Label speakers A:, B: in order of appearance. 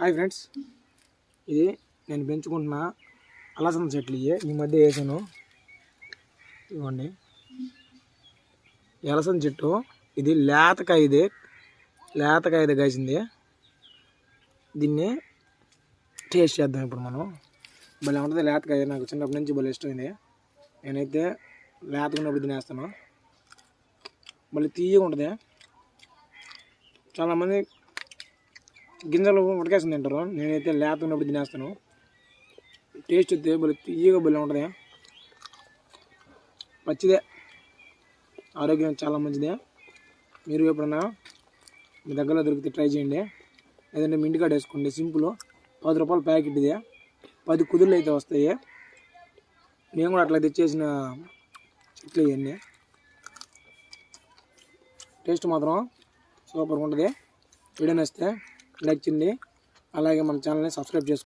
A: Hi friends. ఇది నేను పెంచుకుంటున్న అలసంద చెట్లు ఇవి ఈ మధ్య వేసాను. ఇవ్వండి. అలసంద చెట్టు ఇది లేతకాయ ఇది లేతకాయ కాసింది. దీన్ని టేస్ట్ చేద్దాం ఇప్పుడు మనం. భలే ఉంటుంది లేతకాయ. నాకు చిన్నప్పటి నుంచి భలే ఇష్టమైంది. నేనైతే లేతకున్నప్పుడు తినేస్తాను. మళ్ళీ తీయగా ఉంటుంది. చాలామంది గింజలు ఉడకేసి తింటారు. నేనైతే లేత ఉన్నప్పుడు తినేస్తాను. టేస్ట్ అయితే భలే తీయగా భలే ఉంటుంది. మంచిదే ఆరోగ్యం చాలా మంచిదే. మీరు ఎప్పుడన్నా మీ దగ్గరలో దొరికితే ట్రై చేయండి. లేదంటే మీ ఇంటికాడ వేసుకోండి. సింపుల్ పది రూపాయల ప్యాకెట్ ఇది పది కుదుర్లు అయితే వస్తాయి. నేను కూడా అట్లా తెచ్చేసిన చెట్లు ఇవన్నీ. టేస్ట్ మాత్రం సూపర్గా ఉంటుంది. వీడియో నచ్చితే నచ్చింది అలాగే మన ఛానల్ని సబ్స్క్రైబ్ చేసుకోండి